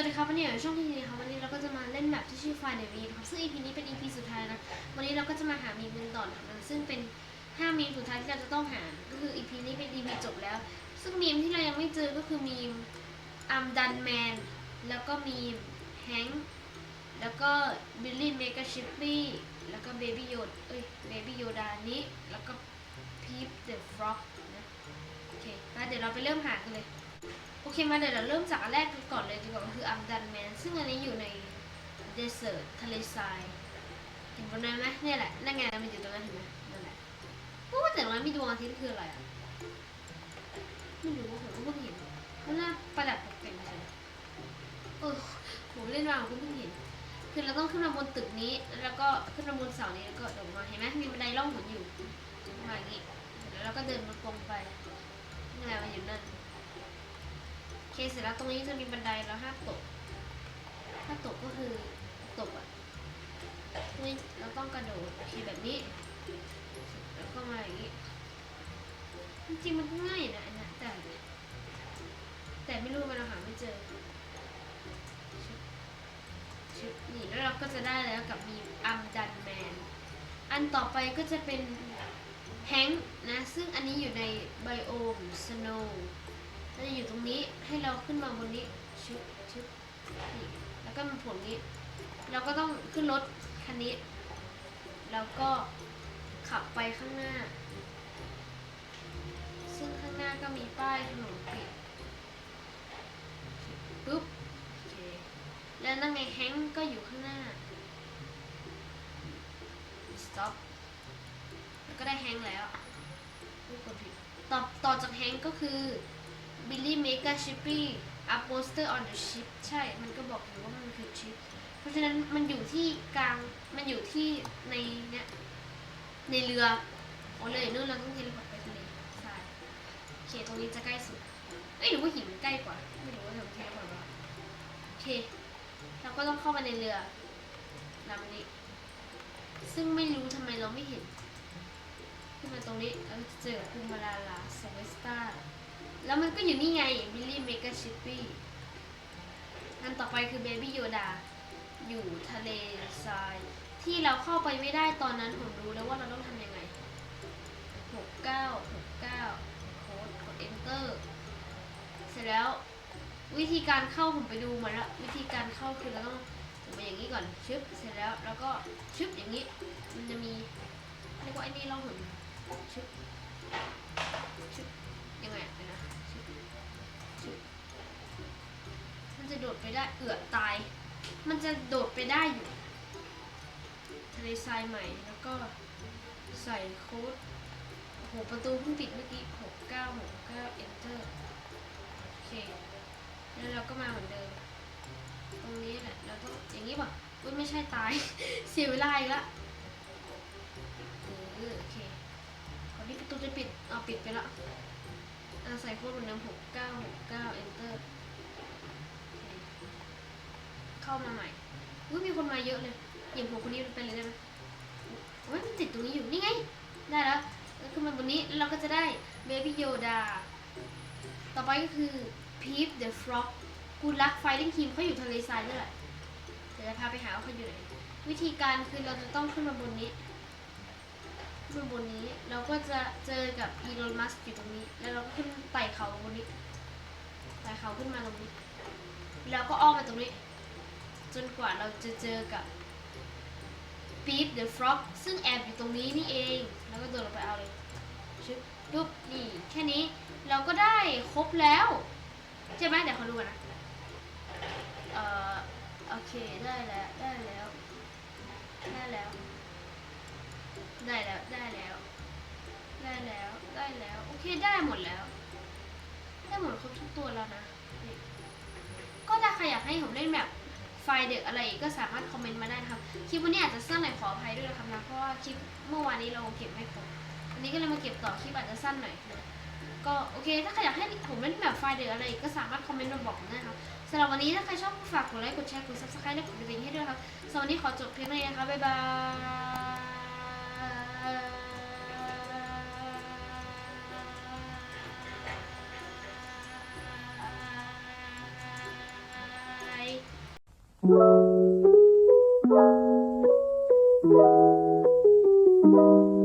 วัสดีครับวันนี้อยู่ช่องทีนี้ครับวันนี้เราก็จะมาเล่นแบบที่ชื่อไฟเดวีครับซึ่ง EP นี้เป็น EP สุดท้ายนะวันนี้เราก็จะมาหามีมกันต่อนะซึ่งเป็น5มีมสุดท้ายที่เราจะต้องหาก็คือ EP นี้เป็น EP จบแล้ว ซึ่งมีมที่เรายังไม่เจอก็คือมีมอัมดันแมนแล้วก็มีมแฮงค์แล้วก็บิลลี่เมกาชิปปี้แล้วก็เบบี้โยดเอ้ยเบบี้โยดานี้แล้วก็พีฟเดอะฟร็อกนะโอเคแล้วเดี๋ยวเราไปเริ่มหากันเลย โอเคมาเดี๋ยวเราเริ่มจากอันแรกกันก่อนเลยดีกว่าคืออัมดันแมนซึ่งอันนี้อยู่ในเดสเซอร์ทะเลทรายเห็นบนนั้นไหมเนี่ยแหละนั่นไงมันอยู่ตรงนั้นเห็นไหมนั่นแหละเพราะว่าแต่ตรงนั้นมีดวงอาทิตย์คืออะไรอะไม่รู้ผมก็เพิ่งเห็นมันน่าประดับตกแต่งใช่เออผมเล่นมาผมก็เพิ่งเห็นคือเราต้องขึ้นมาบนตึกนี้ แล้วก็ขึ้นมาบนเสานี้แล้วก็โดดมาเห็นไหมมีบันไดล่องหนอยู่มาอย่างนี้แล้วเราก็เดินมันตรงไปนี่ไงมันอยู่นั่น เคเสร็จแล้วตรงนี้จะมีบันไดแล้วห้ามตก ถ้าตกก็คือตกอะนี่เราต้องกระโดดโอเคแบบนี้ แล้วก็มาอย่างนี้ จริงมันง่ายนะอันนี้ยแต่ แต่ไม่รู้มันเราหาไม่เจอชึบชึบนี่แล้วเราก็จะได้แล้วกับมีอัมดันแมน อันต่อไปก็จะเป็นแฮงค์นะ ซึ่งอันนี้อยู่ในไบโอมสโนว์ จะอยู่ตรงนี้ให้เราขึ้นมาบนนี้ชึบชึบนี่แล้วก็มันผลนี้ เราก็ต้องขึ้นรถคันนี้ แล้วก็ขับไปข้างหน้า ซึ่งข้างหน้าก็มีป้ายถนนปิดปุ๊บโอเคแล้วนั่งไงแฮงก็อยู่ข้างหน้า stop แล้วก็ได้แฮงแล้วกดผิดต่อต่อจากแฮงก็คือ บิลลี่เมกาชิปปี้ up poster on the ship ใช่ มันก็บอกอยู่ว่ามันคือชิป เพราะฉะนั้นมันอยู่ที่กลาง มันอยู่ที่ในเนี้ยในเรือ โอ้เลยนู่นเราต้องเทเลพอร์ตไปทะเลใช่โอเคตรงนี้จะใกล้สุดเอ้ยหรือว่าหินมันใกล้กว่า ไม่รู้ว่าทำเทเลพอร์ตว่าโอเค เราก็ต้องเข้ามาในเรือลำนี้ ซึ่งไม่รู้ทำไมเราไม่เห็นขึ้นมาตรงนี้เราจะเจอคุมาลาลาสเวสตา แล้วมันก็อยู่นี่ไงบิลลี่เมกาชิปปี้อันต่อไปคือเบบี้โยดาอยู่ทะเลทราย ที่เราเข้าไปไม่ได้ตอนนั้นผมรู้แล้วว่าเราต้องทำยังไง 69 69โค้ดกด enter เสร็จแล้ววิธีการเข้าผมไปดูมาแล้ววิธีการเข้าคือเราต้องมไปอย่างนี้ก่อนชึบเสร็จแล้วแล้วก็ชึบอย่างนี้ มันจะมีเรียกว่าไอ้นี่ล่องหนชึบชึบ ยังไงอะเดี๋ยนะมันจะโดดไปได้เอือตาย มันจะโดดไปได้อยู่ทะเลทรายใหม่แล้วก็ใส่โค้ดโอ้โหประตูเพิ่งปิดเมื่อกี้หกเก้าหกเก้า enter โอเค แล้วเราก็มาเหมือนเดิม ตรงนี้แหละเราต้องอย่างนี้ป่ะอุ้ยไม่ใช่ตาย เสียเวลาอีกละโอเคก่อนที่ประตูจะปิดเอาปิดไปแล้ว อาใส่โค้ดเหมือนเดิมหกเก้าหกเก้า enter โอเคเข้ามาใหม่อุ้ยมีคนมาเยอะเลยหยิบหัวคนนี้ไปเลยได้ไหมโอ้ยมันติดตรงนี้อยู่ นี่ไง ได้แล้วขึ้นมาบนนี้แล้วเราก็จะได้ Baby Yoda ต่อไปก็คือ Peep the Frog กูรัก Fighting Team เขาอยู่ทะเลทรายด้วยแหละ เดี๋ยวจะพาไปหาว่าเขาอยู่ไหน วิธีการคือเราจะต้องขึ้นมาบนนี้ ขึ้นบนนี้เราก็จะเจอกับอีลอนมัสอยู่ตรงนี้ แล้วเราก็ขึ้นไต่เขาบนนี้ไต่เขาขึ้นมาตรงนี้ แล้วก็อ้อมมาตรงนี้ จนกว่าเราจะเจอกับปี๊บเดอะฟร็อกซึ่งแอบอยู่ตรงนี้นี่เอง แล้วก็โดดลงไปเอาเลยชึบปุ๊บนี่แค่นี้เราก็ได้ครบแล้วใช่ไหมเดี๋ยวเขาดูกันนะเอ่อโอเคได้แล้วได้แล้วได้แล้ว ได้แล้วได้แล้ว ได้แล้วได้แล้ว โอเคได้หมดแล้ว ได้หมดครบทุกตัวแล้วนะ ก็ถ้าใครอยากให้ผมเล่นแบบไฟเด็กอะไรก็สามารถคอมเมนต์มาได้นะครับคลิปวันนี้อาจจะสั้นหน่อยขออภัยด้วยนะครับนะเพราะว่าคลิปเมื่อวานนี้เราเก็บไม่ครบวันนี้ก็เลยมาเก็บต่อคลิปอาจจะสั้นหน่อยนะก็โอเค ถ้าใครอยากให้ผมเล่นแบบไฟเด็กอะไรก็สามารถคอมเมนต์มาบอกได้นะครับสำหรับวันนี้ถ้าใครชอบฝากกดไลค์กดแชร์กด subscribe และกดกระดิ่งให้ด้วยครับสำหรับวันนี้ขอจบเพียงเท่านี้นะครับบ๊ายบาย Bye.